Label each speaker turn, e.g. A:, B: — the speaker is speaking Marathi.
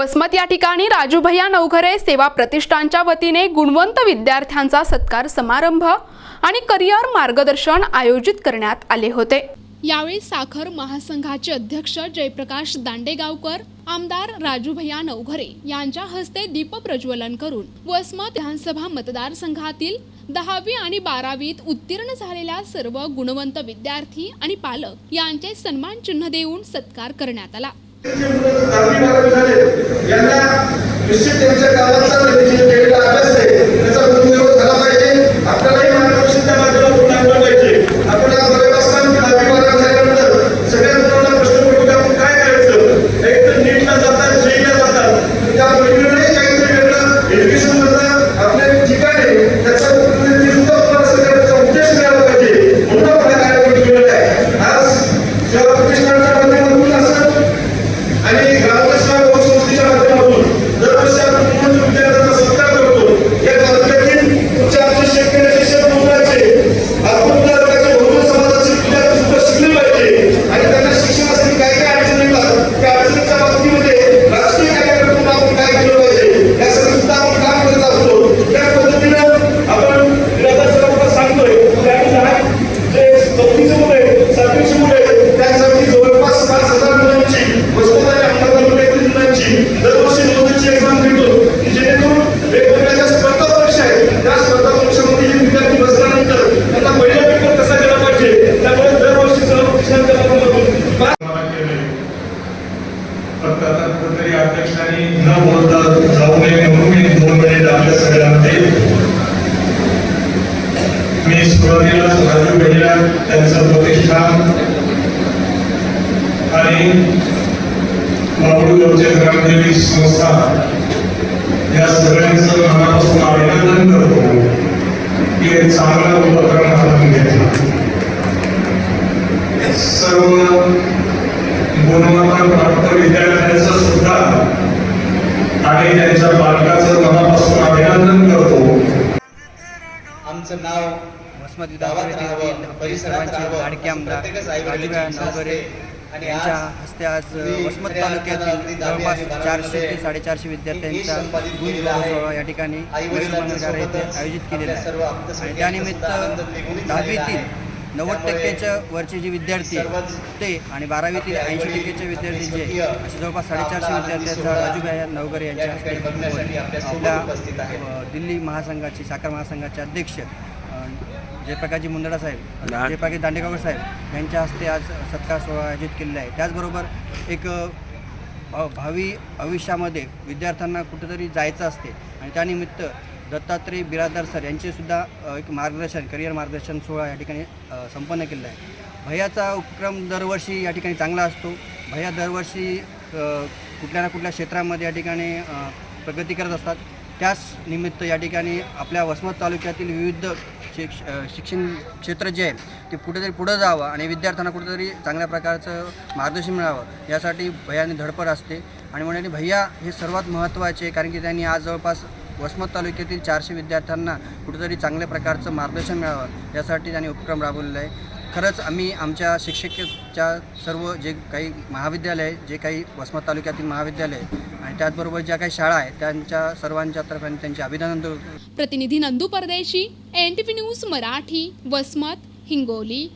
A: वसमत या ठिकाणी राजूभैया नवघरे सेवा प्रतिष्ठानच्या वतीने गुणवंत विद्यार्थ्यांचा सत्कार समारंभ आणि करिअर मार्गदर्शन आयोजित करण्यात आले होते. यावेळी साखर महासंघाचे अध्यक्ष जयप्रकाश दांडेगावकर आमदार राजूभैया नवघरे यांच्या हस्ते दीप प्रज्वलन करून वसमत विधानसभा मतदारसंघातील दहावी आणि बारावीत उत्तीर्ण झालेल्या सर्व गुणवंत विद्यार्थी आणि पालक यांचे सन्मान चिन्ह देऊन सत्कार करण्यात आला.
B: न बोलता जाऊ नये म्हणून मी दोन मिनिट आपल्या सगळ्यांमध्ये मी सुरुवातीला राजू भेटला त्यांचं प्रतिष्ठान आणि बाबूगावचे ग्रामदेवी संस्था या सगळ्यांचं मनापासून अभिनंदन करतो. की हे चांगला उपक्रम हातात घेतला. सर्व गुणवत्ता प्राप्त विद्यार्थ्यांचं आणि त्यांच्या पालकाचं मनापासून अभिनंदन करतो.
C: आमचं नाव
D: वसमत विधानसभेतील
C: राहावं,
D: लाडके आमदार राजूभाई यांच्या हस्ते आज वसमत तालुक्यातील जवळपास चारशे ते साडेचारशे विद्यार्थ्यांचा गुण या ठिकाणी मयूर येथे आयोजित केलेला आहे. आणि त्यानिमित्त दहावीतील. नव्वद टक्क्याच्या वरचे जे विद्यार्थी ते आणि बारावीतील ऐंशी
C: आपले
D: विद्यार्थी जे असे जवळपास साडेचारशे विद्यार्थ्यांचा राजूभाई नवघरे यांच्या हस्ते
C: आपल्या
D: दिल्ली महासंघाचे साखर महासंघाचे अध्यक्ष जयप्रकाशजी मुंदडा साहेब जयप्रकाश दांडेगावकर साहेब यांच्या हस्ते आज सत्कार सोहळा आयोजित केलेला आहे. त्याचबरोबर एक भावी आयुष्यामध्ये विद्यार्थ्यांना कुठेतरी जायचं असते आणि त्यानिमित्त दत्तात्रय बिरादर सर यांचे सुद्धा एक मार्गदर्शन करिअर मार्गदर्शन सोहळा या ठिकाणी संपन्न केलेला आहे. भैयाचा उपक्रम दरवर्षी या ठिकाणी चांगला असतो. भैया दरवर्षी कुठल्या ना कुठल्या क्षेत्रामध्ये या ठिकाणी प्रगती करत असतात. त्याच निमित्त या ठिकाणी आपल्या वसमत तालुक्यातील विविध शिक्ष शिक्षण क्षेत्र जे आहे ते कुठेतरी पुढं जावं आणि विद्यार्थ्यांना कुठेतरी चांगल्या प्रकारचं मार्गदर्शन मिळावं यासाठी भैयाने धडपड असते. आणि म्हणून भैया हे सर्वात महत्त्वाचे आहे कारण की त्यांनी आज जवळपास वसमत तालुक्यातील चारशे विद्यार्थ्यांना कुठेतरी चांगल्या प्रकारचं मार्गदर्शन मिळावं यासाठी त्यांनी उपक्रम राबवलेला आहे. खरंच आम्ही आमच्या शिक्षकच्या सर्व जे काही महाविद्यालय आहे, जे काही वसमत तालुक्यातील महाविद्यालय आहे, आणि त्याचबरोबर ज्या काही शाळा आहेत त्यांच्या सर्वांच्या तर्फे त्यांचे अभिनंदन
A: प्रतिनिधी Nandu Pardeshi N T news Marathi Vasmat Hingoli.